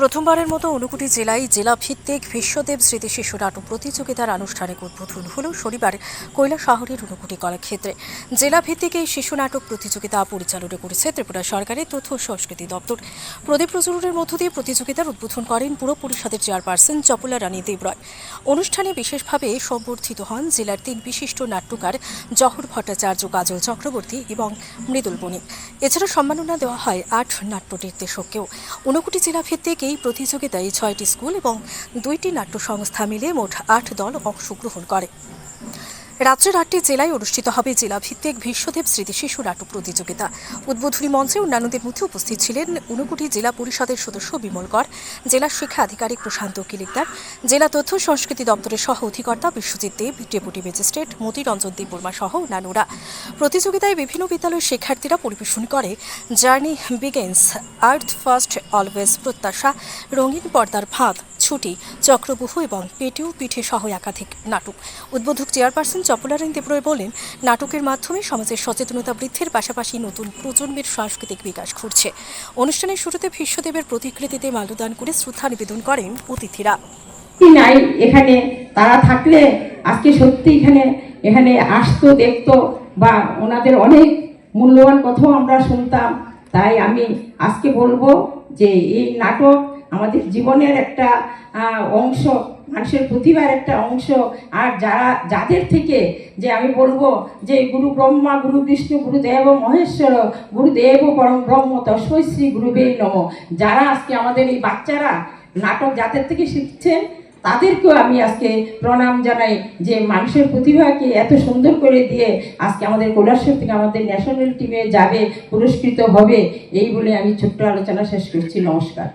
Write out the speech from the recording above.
প্রথমবারের মতো ঊনকোটি জেলায় জেলা ভিত্তিক বিশ্বদেব স্মৃতি শিশু নাটক প্রতিযোগিতার আনুষ্ঠানিক উদ্বোধন হল শনিবার কৈলা শহরের ঊনকোটি কলাক্ষেত্রে। জেলা ভিত্তিক এই শিশু নাটক প্রতিযোগিতা পরিচালনা করেছে ত্রিপুরা সরকারের তথ্য সংস্কৃতি দপ্তর। প্রদীপ প্রচুরের মধ্য দিয়ে প্রতিযোগিতার উদ্বোধন করেন পুর পরিষদের চেয়ারপারসন চপলা রানী দেবরয়। অনুষ্ঠানে বিশেষভাবে সম্বর্ধিত হন জেলার তিন বিশিষ্ট নাট্যকার জহর ভট্টাচার্য, কাজল চক্রবর্তী এবং মৃদুল বণিক। এছাড়া সম্মাননা দেওয়া হয় আট নাট্য নির্দেশককেও। ঊনকোটি জেলা ভিত্তিক এই প্রতিযোগিতায় ছয়টি স্কুল এবং দুইটি নাট্য সংস্থা মিলে মোট আট দল অংশগ্রহণ করে। রাজ্যের আটটি জেলায় অনুষ্ঠিত হবে জেলা ভিত্তিক বিশ্বদেব স্মৃতি শিশু নাটক প্রতিযোগিতা। উদ্বোধনী মঞ্চে অন্যান্যদের মধ্যে উপস্থিত ছিলেন ঊনকোটি জেলা পরিষদের সদস্য বিমল কর, জেলা শিক্ষা আধিকারিক প্রশান্ত কিলিকদার, জেলা তথ্য সংস্কৃতি দপ্তরের সহ অধিকর্তা বিশ্বজিৎ দেব, ডেপুটি ম্যাজিস্ট্রেট মতিরঞ্জন দেববর্মা সহ অন্যান্যরা। প্রতিযোগিতায় বিভিন্ন বিদ্যালয়ের শিক্ষার্থীরা পরিবেশন করে journey begins earth first always প্রত্যাশা, রঙিন পর্দার ফাঁদ, ছুটি, চক্রবুহ এবং পেটেও পিঠে সহ একাধিক নাটক। উদ্বোধক চেয়ারপারসন চপলারানী দেবরয় বলেন, নাটকের মাধ্যমে সমাজের সচেতনতা বৃদ্ধির পাশাপাশি নতুন প্রজন্মের সাংস্কৃতিক বিকাশ ঘটছে। অনুষ্ঠানের শুরুতে ভীষ্মদেবের প্রতিকৃতিতে মাল্যদান করে শ্রদ্ধা নিবেদন করেন অতিথিরা। নাই এখানে? তারা থাকলে আজকে সত্যি এখানে এখানে আসতো, দেখতো বা ওনাদের অনেক মূল্যবান কথাও আমরা শুনতাম। তাই আমি আজকে বলব যে এই নাটক আমাদের জীবনের একটা অংশ, মানুষের প্রতিভার একটা অংশ। আর যারা, যাদের থেকে যে আমি বলব যে গুরু ব্রহ্মা, গুরু বিষ্ণু, গুরু দেব মহেশ্বর গুরুদেব পরম ব্রহ্ম, তস্মৈ শ্রী গুরুবে নম। যারা আজকে আমাদের এই বাচ্চারা নাটক যাদের থেকে শিখছেন, তাদেরকেও আমি আজকে প্রণাম জানাই যে মানুষের প্রতিভাকে এত সুন্দর করে দিয়ে আজকে আমাদের কৈলাসর থেকে আমাদের ন্যাশনাল টিমে যাবে, পুরস্কৃত হবে। এই বলে আমি ছোট্ট আলোচনা শেষ করছি। নমস্কার।